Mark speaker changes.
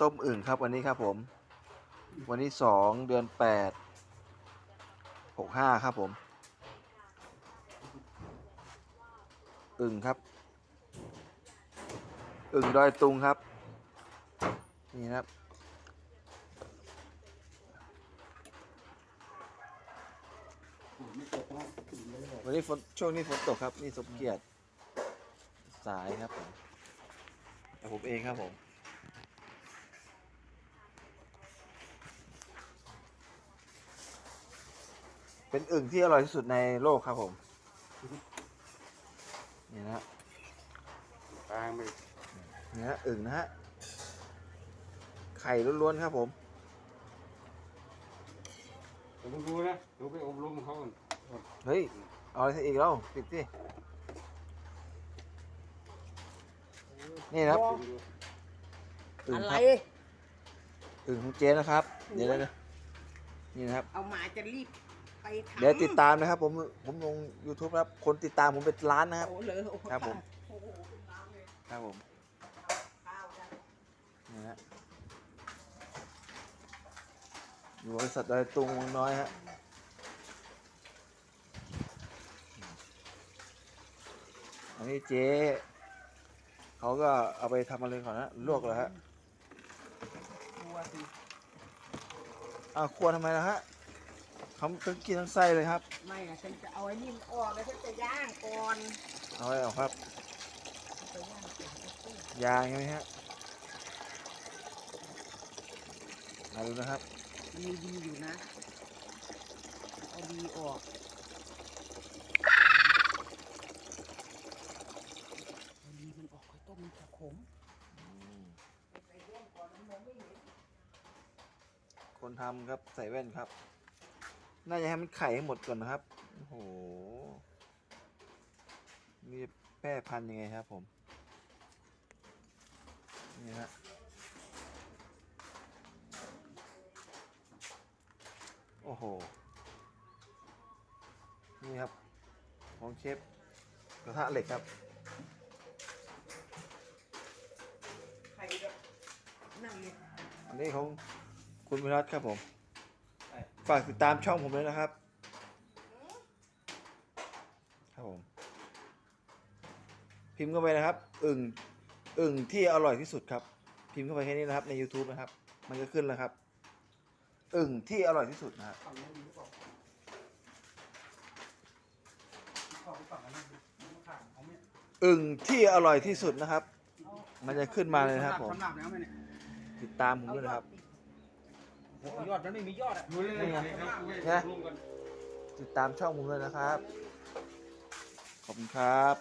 Speaker 1: ต้มอึ่งครับวันนี้ครับผม วันที่สองเดือนแปดหกห้าครับผม อึ่งครับ อึ่งดอยตุงครับ นี่ครับวันนี้ฝนช่วงนี้ฝนตกครับ นี่สมเกียรติสายครับผมแต่ผมเองครับผม เป็นอึ่งที่อร่อยที่สุดในโลกครับผม นี่นะฮะ
Speaker 2: ตายไม่
Speaker 1: นี่ฮะอึ่งนะฮะ ไข่ล้วนๆครับผม
Speaker 2: ผมดูนะเดี๋ยวไปอบรมเขาก่อน
Speaker 1: เฮ้ย เอาอะไรอีกแล้วปิดสิ นี่นะครับอึ่ง
Speaker 3: อะไร
Speaker 1: ครับอึ่งของเจนะครับ เดี๋ยวนะนี่นะครับ
Speaker 3: เอามาจะรีบ ไปทำ
Speaker 1: เดี๋ยวติดตามนะครับ ผมผมลง YouTube ครับคนติดตามผมเป็นล้านนะครับ
Speaker 3: โอ้เลยโอ้
Speaker 1: ครับผม
Speaker 3: โอ้โหเป็นล้านเลย
Speaker 1: ครับผม
Speaker 3: ข้าวกัน
Speaker 1: นี่ฮะอยู่บริษัทดอยตุงวังน้อยฮะอันนี้เจ๊เขาก็เอาไปทำอะไรก่อนนะลวกเหรอฮะ
Speaker 3: กลัวสิ
Speaker 1: อ้าวควรทำไมล่ะฮะ เขาต้องกินทั้งไส้เลยครับ
Speaker 3: ไม่อะฉันจะเอาไอ้นี่มันออกแล้วฉันจะย่างก่อน
Speaker 1: เอาอะไรออกครับ
Speaker 3: จะย่างก่อน
Speaker 1: ยางใช่ไหมฮะมาดูนะครับ
Speaker 3: มีดีอยู่นะเอาดีออกเอาดีมันออกค่อยต้มมันจะขม
Speaker 1: คนทำครับใส่แว่นครับ น่าจะให้มันไข่ให้หมดก่อนนะครับ โอ้โหมีแพร่พันธุ์ยังไงครับผม นี่ฮะโอ้โห นี่ครับ ของเชฟกระทะเหล็กครับ
Speaker 3: ไข่แบบนั่นเลย
Speaker 1: อันนี้ของคุณวิรัตครับผม ฝากติดตามช่องผมเลยนะครับ ครับผม พิมพ์เข้าไปนะครับ อึ่งอึ่งที่อร่อยที่สุดครับ พิมพ์เข้าไปแค่นี้นะครับ ใน YouTube นะครับ มันก็ขึ้นแล้วครับ อึ่งที่อร่อยที่สุดนะครับ
Speaker 2: ฝั่งนี้ดีหรือเปล่าขอไปฝั่งนั้นดูมันขาดเขาไม่
Speaker 1: อึ่งที่อร่อยที่สุดนะครับ มันจะขึ้นมาเลยนะครับผม
Speaker 2: สำหรับแล้วไหมเนี่ย
Speaker 1: ติดตามผมด้วยนะครับ
Speaker 2: ยอดมันไม่มียอดอะดูเลย
Speaker 1: นี่ไง
Speaker 2: นะ
Speaker 1: ติดตามช่องผมเลยนะครับ ขอบคุณครับ